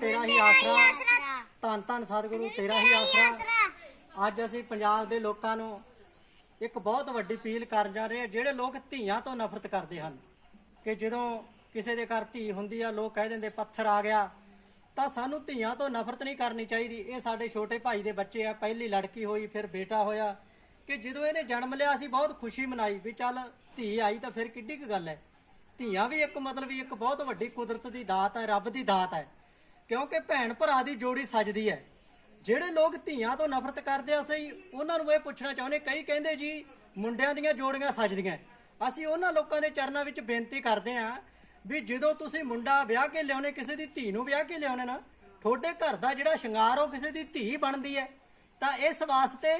ਤੇਰਾ ਹੀ ਆਸਰਾ। ਧੰਨ ਧੰਨ ਸਤਿਗੁਰੂ ਤੇਰਾ ਹੀ ਆਸਰਾ। ਅੱਜ ਅਸੀਂ ਪੰਜਾਬ ਦੇ ਲੋਕਾਂ ਨੂੰ ਇੱਕ ਬਹੁਤ ਵੱਡੀ ਅਪੀਲ ਕਰਨ ਜਾ ਰਹੇ ਹਾਂ ਜਿਹੜੇ ਲੋਕ ਧੀਆਂ ਤੋਂ ਨਫ਼ਰਤ ਕਰਦੇ ਹਨ ਕਿ ਜਦੋਂ ਕਿਸੇ ਦੇ ਘਰ ਧੀ ਹੁੰਦੀ ਆ ਲੋਕ ਕਹਿ ਦਿੰਦੇ ਪੱਥਰ ਆ ਗਿਆ। ਤਾਂ ਸਾਨੂੰ ਧੀਆਂ ਤੋਂ ਨਫ਼ਰਤ ਨਹੀਂ ਕਰਨੀ ਚਾਹੀਦੀ। ਇਹ ਸਾਡੇ ਛੋਟੇ ਭਾਈ ਦੇ ਬੱਚੇ ਆ ਪਹਿਲੀ ਲੜਕੀ ਹੋਈ ਫਿਰ ਬੇਟਾ ਹੋਇਆ ਕਿ ਜਦੋਂ ਇਹਨੇ ਜਨਮ ਲਿਆ ਅਸੀਂ ਬਹੁਤ ਖੁਸ਼ੀ ਮਨਾਈ ਵੀ ਚੱਲ ਧੀ ਆਈ ਤਾਂ ਫਿਰ ਕਿੱਡੀ ਕੁ ਗੱਲ ਹੈ। ਧੀਆਂ ਵੀ ਇੱਕ ਮਤਲਬ ਵੀ ਇੱਕ ਬਹੁਤ ਵੱਡੀ ਕੁਦਰਤ ਦੀ ਦਾਤ ਹੈ ਰੱਬ ਦੀ ਦਾਤ ਹੈ। ਕਿਉਂਕਿ ਭੈਣ ਭਰਾ ਦੀ ਜੋੜੀ ਸਜਦੀ ਹੈ। ਜਿਹੜੇ ਲੋਕ ਧੀਆਂ ਤੋਂ ਨਫ਼ਰਤ ਕਰਦੇ ਆ ਸਹੀ ਉਹਨਾਂ ਨੂੰ ਇਹ ਪੁੱਛਣਾ ਚਾਹੁੰਦੇ, ਕਈ ਕਹਿੰਦੇ ਜੀ ਮੁੰਡਿਆਂ ਦੀਆਂ ਜੋੜੀਆਂ ਸਜਦੀਆਂ। ਅਸੀਂ ਉਹਨਾਂ ਲੋਕਾਂ ਦੇ ਚਰਨਾਂ ਵਿੱਚ ਬੇਨਤੀ ਕਰਦੇ ਆ ਵੀ ਜਦੋਂ ਤੁਸੀਂ ਮੁੰਡਾ ਵਿਆਹ ਕੇ ਲਿਆਉਣੇ, ਕਿਸੇ ਦੀ ਧੀ ਨੂੰ ਵਿਆਹ ਕੇ ਲਿਆਉਣੇ ਨਾ, ਤੁਹਾਡੇ ਘਰ ਦਾ ਜਿਹੜਾ ਸ਼ਿੰਗਾਰ ਉਹ ਕਿਸੇ ਦੀ ਧੀ ਬਣਦੀ ਹੈ। ਤਾਂ ਇਸ ਵਾਸਤੇ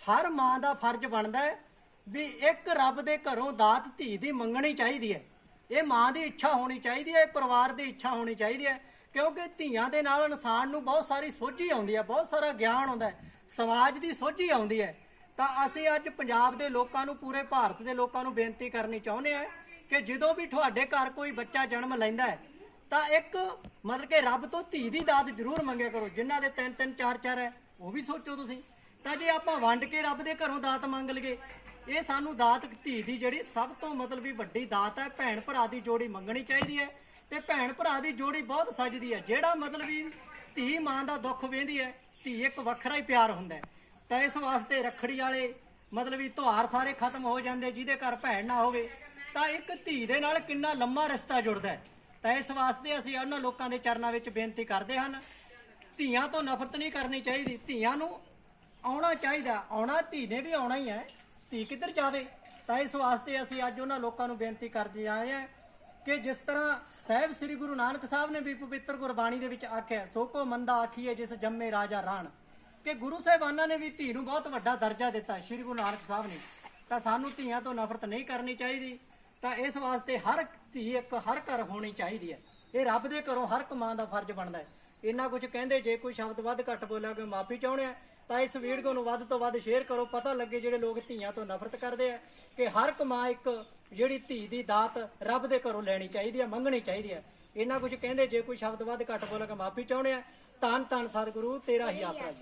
ਹਰ ਮਾਂ ਦਾ ਫਰਜ਼ ਬਣਦਾ ਹੈ ਵੀ ਇੱਕ ਰੱਬ ਦੇ ਘਰੋਂ ਦਾਤ ਧੀ ਦੀ ਮੰਗਣੀ ਚਾਹੀਦੀ ਹੈ। ਇਹ ਮਾਂ ਦੀ ਇੱਛਾ ਹੋਣੀ ਚਾਹੀਦੀ ਹੈ ਪਰਿਵਾਰ ਦੀ ਇੱਛਾ ਹੋਣੀ ਚਾਹੀਦੀ ਹੈ। ਕਿਉਂਕਿ ਧੀਆਂ ਦੇ ਨਾਲ ਇਨਸਾਨ ਨੂੰ ਬਹੁਤ ਸਾਰੀ ਸੋਝੀ ਆਉਂਦੀ ਹੈ, ਬਹੁਤ ਸਾਰਾ ਗਿਆਨ ਆਉਂਦਾ ਹੈ, ਸਮਾਜ ਦੀ ਸੋਝੀ ਆਉਂਦੀ ਹੈ। ਤਾਂ ਅਸੀਂ ਅੱਜ ਪੰਜਾਬ ਦੇ ਲੋਕਾਂ ਨੂੰ, ਪੂਰੇ ਭਾਰਤ ਦੇ ਲੋਕਾਂ ਨੂੰ ਬੇਨਤੀ ਕਰਨੀ ਚਾਹੁੰਦੇ ਹਾਂ ਕਿ ਜਦੋਂ ਵੀ ਤੁਹਾਡੇ ਘਰ ਕੋਈ ਬੱਚਾ ਜਨਮ ਲੈਂਦਾ ਹੈ, ਤਾਂ ਇੱਕ ਮਤਲਬ ਕਿ ਰੱਬ ਤੋਂ ਧੀ ਦੀ ਦਾਤ ਜ਼ਰੂਰ ਮੰਗਿਆ ਕਰੋ, ਜਿਨ੍ਹਾਂ ਦੇ ਤਿੰਨ ਤਿੰਨ ਚਾਰ ਚਾਰ ਹੈ, ਉਹ ਵੀ ਸੋਚੋ ਤੁਸੀਂ। ਤਾਂ ਜੇ ਆਪਾਂ ਵੰਡ ਕੇ ਰੱਬ ਦੇ ਘਰੋਂ ਦਾਤ ਮੰਗ ਲਈਏ, ਇਹ ਸਾਨੂੰ ਦਾਤ ਧੀ ਦੀ ਜਿਹੜੀ ਸਭ ਤੋਂ ਮਤਲਬ ਵੀ ਵੱਡੀ ਦਾਤ ਹੈ, ਭੈਣ ਭਰਾ ਦੀ ਜੋੜੀ ਮੰਗਣੀ ਚਾਹੀਦੀ ਹੈ। ਤੇ ਭੈਣ ਭਰਾ ਦੀ ਜੋੜੀ ਬਹੁਤ ਸਜਦੀ ਹੈ। ਜਿਹੜਾ ਮਤਲਬ ਵੀ ਧੀ ਮਾਂ ਦਾ ਦੁੱਖ ਵੇਂਦੀ ਹੈ, ਧੀ ਇੱਕ ਵੱਖਰਾ ਹੀ ਪਿਆਰ ਹੁੰਦਾ ਹੈ। ਤਾਂ ਇਸ ਵਾਸਤੇ ਰੱਖੜੀ ਵਾਲੇ ਮਤਲਬ ਵੀ ਤਿਉਹਾਰ ਸਾਰੇ ਖਤਮ ਹੋ ਜਾਂਦੇ, ਜਿਹਦੇ ਘਰ ਭੈਣ ਨਾ ਹੋਵੇ, ਤਾਂ ਇੱਕ ਧੀ ਦੇ ਨਾਲ ਕਿੰਨਾ ਲੰਮਾ ਰਿਸ਼ਤਾ ਜੁੜਦਾ ਹੈ। ਤਾਂ ਇਸ ਵਾਸਤੇ ਅਸੀਂ ਉਹਨਾਂ ਲੋਕਾਂ ਦੇ ਚਰਨਾਂ ਵਿੱਚ ਬੇਨਤੀ ਕਰਦੇ ਹਨ, ਧੀਆਂ ਤੋਂ ਨਫ਼ਰਤ ਨਹੀਂ ਕਰਨੀ ਚਾਹੀਦੀ। ਧੀਆਂ ਨੂੰ ਆਉਣਾ ਚਾਹੀਦਾ ਆਉਣਾ ਧੀ ਨੇ ਵੀ ਆਉਣਾ ਹੀ ਹੈ, ਧੀ ਕਿੱਧਰ ਜਾਵੇ? ਤਾਂ ਇਸ ਵਾਸਤੇ ਅਸੀਂ ਅੱਜ ਉਹਨਾਂ ਲੋਕਾਂ ਨੂੰ ਬੇਨਤੀ ਕਰਦੇ ਆਏ ਹਾਂ ਕਿ ਜਿਸ ਤਰ੍ਹਾਂ ਸਾਹਿਬ ਸ੍ਰੀ ਗੁਰੂ ਨਾਨਕ ਸਾਹਿਬ ਨੇ ਵੀ ਪਵਿੱਤਰ ਗੁਰਬਾਣੀ ਦੇ ਵਿੱਚ ਆਖਿਆ, ਸੋ ਕੋ ਮੰਦਾ ਆਖੀਏ ਜਿਸ ਜੰਮੇ ਰਾਜਾ ਰਾਣ। ਕਿ ਗੁਰੂ ਸਾਹਿਬਾਨਾਂ ਨੇ ਵੀ ਧੀ ਨੂੰ ਬਹੁਤ ਵੱਡਾ ਦਰਜਾ ਦਿੱਤਾ ਸ੍ਰੀ ਗੁਰੂ ਨਾਨਕ ਸਾਹਿਬ ਨੇ। ਤਾਂ ਸਾਨੂੰ ਧੀਆਂ ਤੋਂ ਨਫ਼ਰਤ ਨਹੀਂ ਕਰਨੀ ਚਾਹੀਦੀ। ਤਾਂ ਇਸ ਵਾਸਤੇ ਹਰ ਧੀ ਇੱਕ, ਹਰ ਘਰ ਹੋਣੀ ਚਾਹੀਦੀ ਹੈ। ਇਹ ਰੱਬ ਦੇ ਘਰੋਂ ਹਰ ਇੱਕ ਮਾਂ ਦਾ ਫਰਜ਼ ਬਣਦਾ ਹੈ। ਇੰਨਾ ਕੁਝ ਕਹਿੰਦੇ, ਜੇ ਕੋਈ ਸ਼ਬਦ ਵੱਧ ਘੱਟ ਬੋਲਿਆ, ਕੋਈ ਮਾਫੀ ਚਾਹੁੰਦੇ ਆ ਤਾਂ ਇਸ ਵੀਡੀਓ ਨੂੰ ਵੱਧ ਤੋਂ ਵੱਧ ਸ਼ੇਅਰ ਕਰੋ। ਪਤਾ ਲੱਗੇ ਜਿਹੜੇ ਲੋਕ ਧੀਆਂ ਤੋਂ ਨਫ਼ਰਤ ਕਰਦੇ ਆ ਕਿ ਹਰ ਇੱਕ ਮਾਂ ਇੱਕ ਜਿਹੜੀ ਧੀ ਦੀ ਦਾਤ ਰੱਬ ਦੇ ਘਰੋਂ ਲੈਣੀ ਚਾਹੀਦੀ ਹੈ ਮੰਗਣੀ ਚਾਹੀਦੀ ਹੈ ਇੰਨਾ ਕੁਝ ਕਹਿੰਦੇ, ਜੇ ਕੋਈ ਸ਼ਬਦ ਵੱਧ ਘੱਟ ਬੋਲਿਆ ਕੋਈ ਮਾਫੀ ਚਾਹੁੰਦੇ ਆ। ਧੰਨ ਧੰਨ ਸਤਿਗੁਰੂ, ਤੇਰਾ ਹੀ ਆਸਰਾ